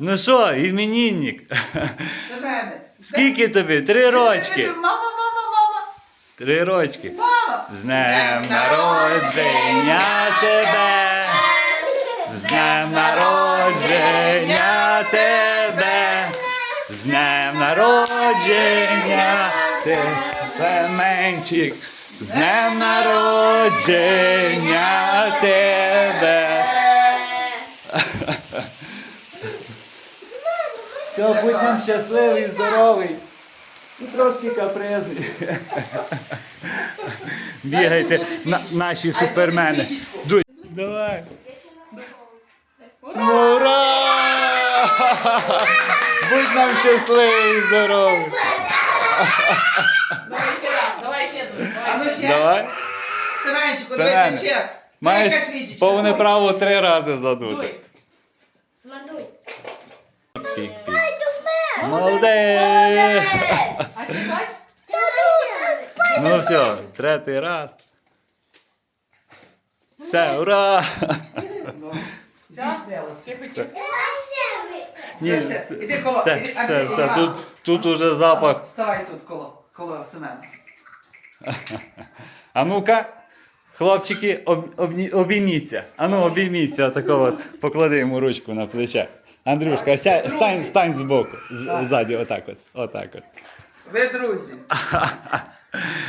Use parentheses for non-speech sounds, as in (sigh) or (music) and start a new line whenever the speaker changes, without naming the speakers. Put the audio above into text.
Ну що, іменінник?
Семене.
Скільки тобі? Три рочки.
Мама, мама, мама.
Три рочки.
Мама.
З днем народження тебе. З днем народження тебе. З днем народження тебе. Семенчик. З днем народження тебе. Все, будь нам щасливий, здоровий. І трошки капризний. (laughs) Бігайте, на, наші супермени. Дуй. Давай. Ура! Будь нам щасливий, здоровий.
Давай ще раз, давай ще тут.
А ну
Давай.
ще.
Давай.
Семенчику,
Семене,
дивися ще.
Маєш повне право три рази задути.
Дуй.
Смадуй.
Пік-пік. Молодець!
А ще бач?
Ну все, третій раз. Все, ура!
Все?
Ні,
Все, все, іди коло,
все,
іди,
все,
Андрій,
все,
Іван.
тут, тут уже запах.
Вставай тут коло, коло Семена.
А ну-ка, хлопчики, об, обні- обійміться. А ну обійміться, отако от, поклади йому ручку на плече. Андрюшка, ся, стань, стань збоку, з, ззаді, отак от, отак от.
Ви друзі. (laughs)